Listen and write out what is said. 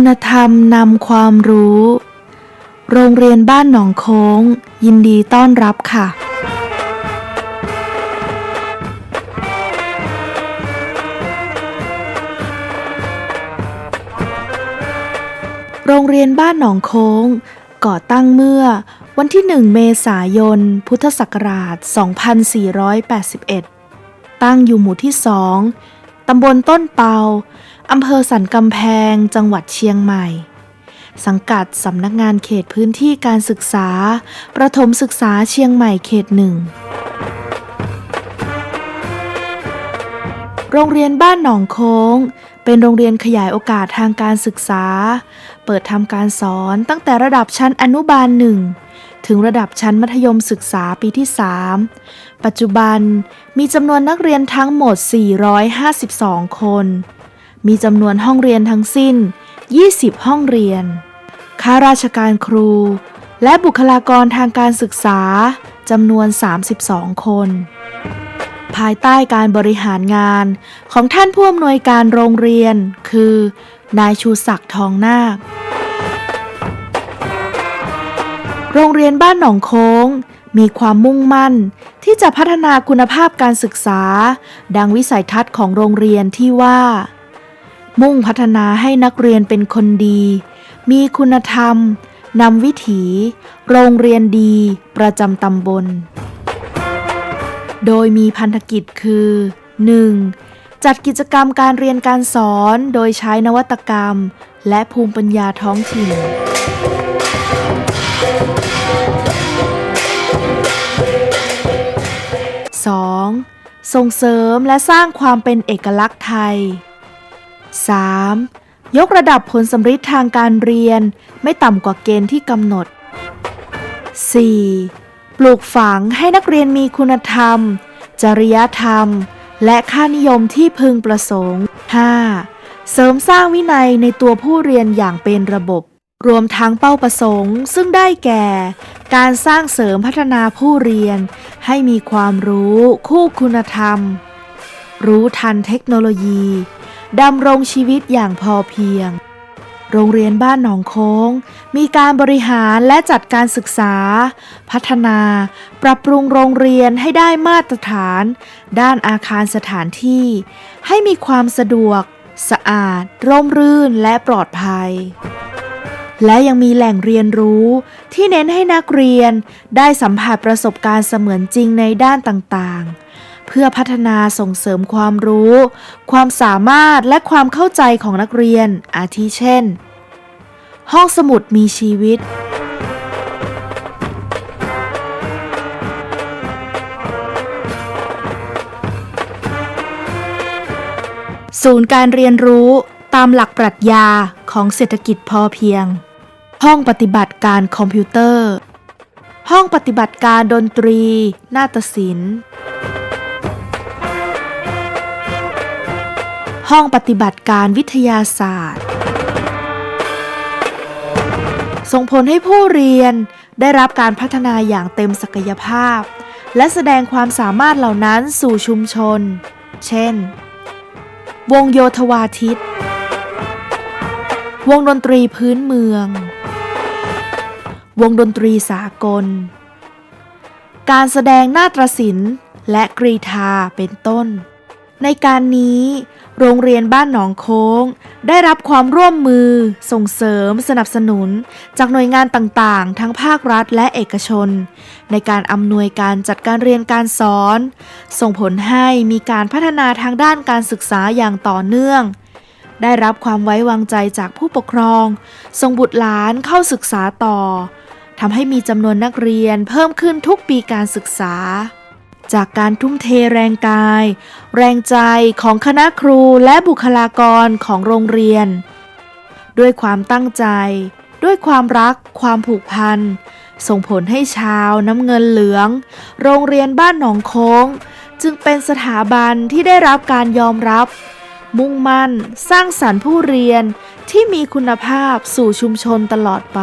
คุณธรรมนำความรู้ โรงเรียนบ้านหนองโค้ง ยินดีต้อนรับค่ะ โรงเรียนบ้านหนองโค้ง ก่อตั้งเมื่อวันที่ 1 เมษายน พุทธศักราช 2481 ตั้งอยู่หมู่ที่ 2 ตำบลต้นเปา อำเภอสันกำแพง จังหวัดเชียงใหม่ สังกัดสำนักงานเขตพื้นที่การศึกษา ประถมศึกษาเชียงใหม่เขตหนึ่ง โรงเรียนบ้านหนองโค้ง เป็นโรงเรียนขยายโอกาสทางการศึกษา เปิดทำการสอนตั้งแต่ระดับชั้นอนุบาลหนึ่งถึงระดับชั้นมัธยมศึกษาปีที่ 3 ปัจจุบันมีจำนวนนักเรียนทั้งหมด 452 คน มีจำนวนห้องเรียนทั้งสิ้น 20 ห้องเรียน ข้าราชการครู และบุคลากรทางการศึกษาจำนวน 32 คน ภายใต้การบริหารงาน ของท่านผู้อำนวยการโรงเรียน คือ นายชูศักดิ์ทองนาค โรงเรียนบ้านหนองโค้ง มีความมุ่งมั่น ที่จะพัฒนาคุณภาพการศึกษา ดังวิสัยทัศน์ของโรงเรียนที่ว่า มุ่งพัฒนาให้นักเรียนเป็นคนดี มีคุณธรรมนำวิถี โรงเรียนดี ประจำตำบล โดยมีพันธกิจคือ 1. จัดกิจกรรมการเรียนการสอนโดยใช้นวัตกรรม และภูมิปัญญาท้องถิ่น 2. ส่งเสริมและสร้างความเป็นเอกลักษณ์ไทย 3. ยกระดับผลสำฤทธิ์ทางการเรียนไม่ต่ำกว่าเกณฑ์ที่กำหนด 4. ปลูกฝังให้นักเรียนมีคุณธรรม จริยธรรม และค่านิยมที่พึงประสงค์ 5. เสริมสร้างวินัยในตัวผู้เรียนอย่างเป็นระบบ รวมทั้งเป้าประสงค์ ซึ่งได้แก่ การสร้างเสริมพัฒนาผู้เรียน ให้มีความรู้คู่คุณธรรม รู้ทันเทคโนโลยีดำรงชีวิตอย่างพอเพียง โรงเรียนบ้านหนองโค้ง มีการบริหารและจัดการศึกษา พัฒนา ปรับปรุงโรงเรียนให้ได้มาตรฐาน ด้านอาคารสถานที่ ให้มีความสะดวก สะอาด ร่มรื่นและปลอดภัย และยังมีแหล่งเรียนรู้ที่เน้นให้นักเรียนได้สัมผัสประสบการณ์เสมือนจริงในด้านต่างๆ เพื่อพัฒนาส่งเสริมความรู้ ความสามารถและความเข้าใจของนักเรียน อาทิเช่น ห้องสมุดมีชีวิต ศูนย์การเรียนรู้ตามหลักปรัชญาของเศรษฐกิจพอเพียง ห้องปฏิบัติการคอมพิวเตอร์ ห้องปฏิบัติการดนตรี นาฏศิลป์ ห้องปฏิบัติการวิทยาศาสตร์ ส่งผลให้ผู้เรียนได้รับการพัฒนาอย่างเต็มศักยภาพ และแสดงความสามารถเหล่านั้นสู่ชุมชน เช่น วงโยธวาทิต วงดนตรีพื้นเมือง วงดนตรีสากล การแสดงนาฏศิลป์และกรีธาเป็นต้น ในการนี้ โรงเรียนบ้านหนองโค้ง ได้รับความร่วมมือ ส่งเสริม สนับสนุน จากหน่วยงานต่างๆ ทั้งภาครัฐและเอกชน ในการอำนวยการจัดการเรียนการสอน ส่งผลให้มีการพัฒนาทางด้านการศึกษาอย่างต่อเนื่อง ได้รับความไว้วางใจจากผู้ปกครอง ส่งบุตรหลานเข้าศึกษาต่อทำให้มีจำนวนนักเรียนเพิ่มขึ้นทุกปีการศึกษา จากการทุ่มเทแรงกาย แรงใจของคณะครูและบุคลากรของโรงเรียน ด้วยความตั้งใจ ด้วยความรัก ความผูกพัน ส่งผลให้ชาวน้ำเงินเหลือง โรงเรียนบ้านหนองโค้ง จึงเป็นสถาบันที่ได้รับการยอมรับ มุ่งมั่น สร้างสรรค์ผู้เรียนที่มีคุณภาพสู่ชุมชนตลอดไป